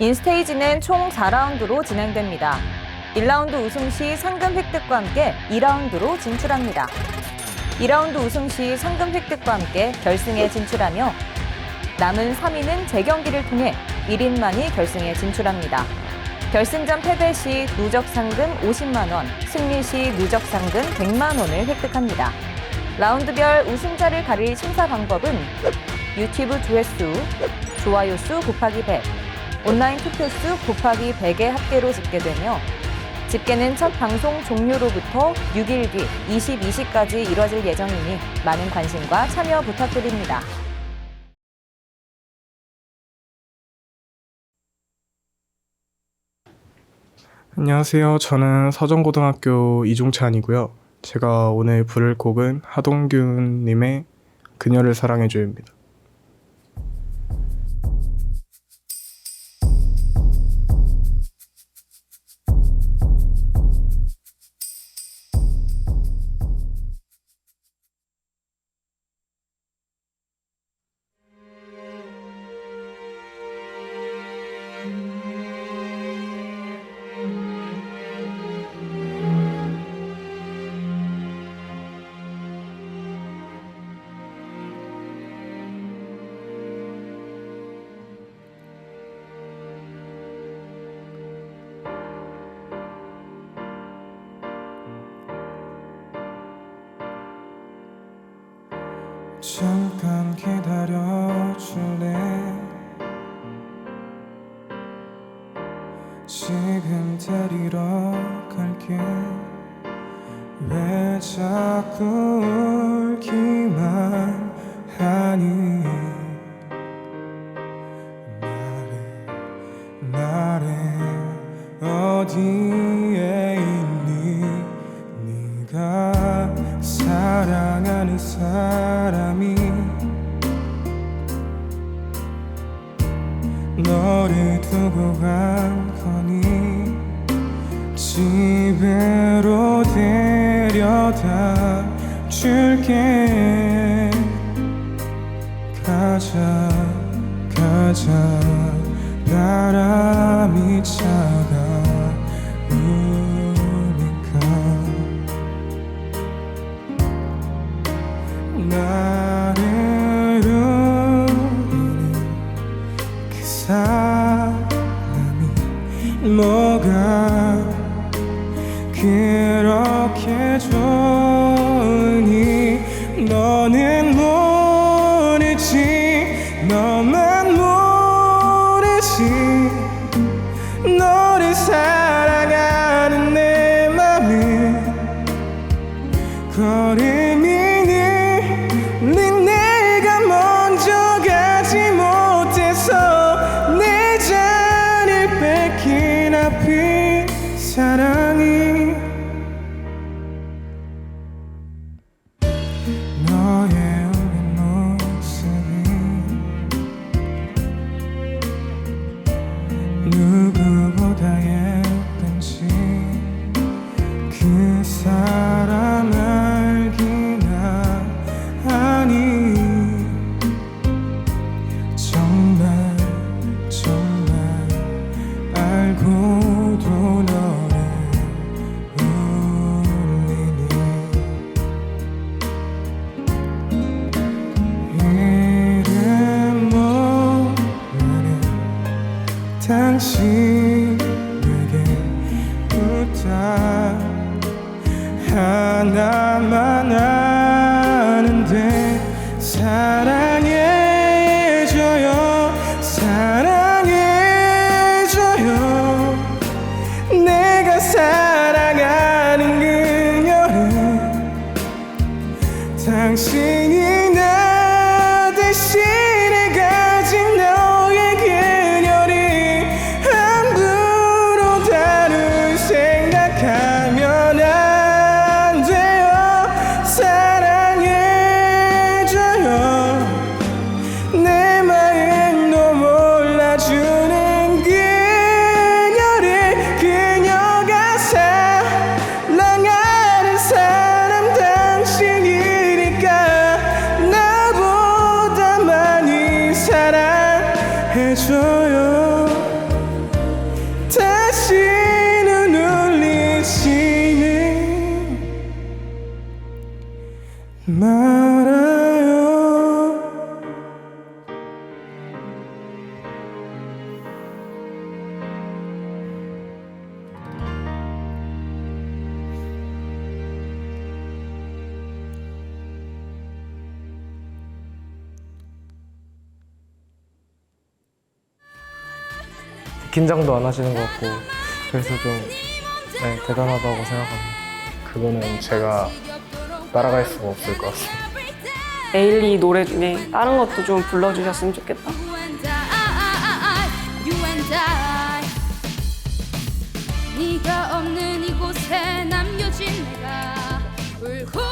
인스테이지는 총 4라운드로 진행됩니다. 1라운드 우승 시 상금 획득과 함께 2라운드로 진출합니다. 2라운드 우승 시 상금 획득과 함께 결승에 진출하며 남은 3위는 재경기를 통해 1인만이 결승에 진출합니다. 결승전 패배 시 누적 상금 50만 원, 승리 시 누적 상금 100만 원을 획득합니다. 라운드별 우승자를 가릴 심사 방법은 유튜브 조회수, 좋아요 수 곱하기 100, 온라인 투표 수 곱하기 100의 합계로 집계되며 집계는 첫 방송 종료로부터 6일 뒤 22시까지 이뤄질 예정이니 많은 관심과 참여 부탁드립니다. 안녕하세요. 저는 서정고등학교 이종찬이고요. 제가 오늘 부를 곡은 하동균님의 그녀를 사랑해줘입니다. 잠깐 기다려줄래? 지금 데리러 갈게. 왜 자꾸 울기만 하니? 말해 말해 어디 사람이 너를 두고 간 거니 집으로 데려다 줄게. 가자 가자. 바람이 차 사람이 뭐가 그렇게 좋으니? 너는 모르지 너만 모르지. 너를 사랑하는 내 맘은 걸음이 당신에게 부탁 하나만 아는데 사랑해줘요 사랑해줘요. 내가 사랑 말아요 긴장도 안 하시는 것 같고 그래서 좀 네, 대단하다고 생각합니다. 그거는 제가 따라갈 수가 없을 것 같습니다. 에일리 노래 중에 다른 것도 좀 불러주셨으면 좋겠다. 네가 없는 이곳에 남겨진 내가 울고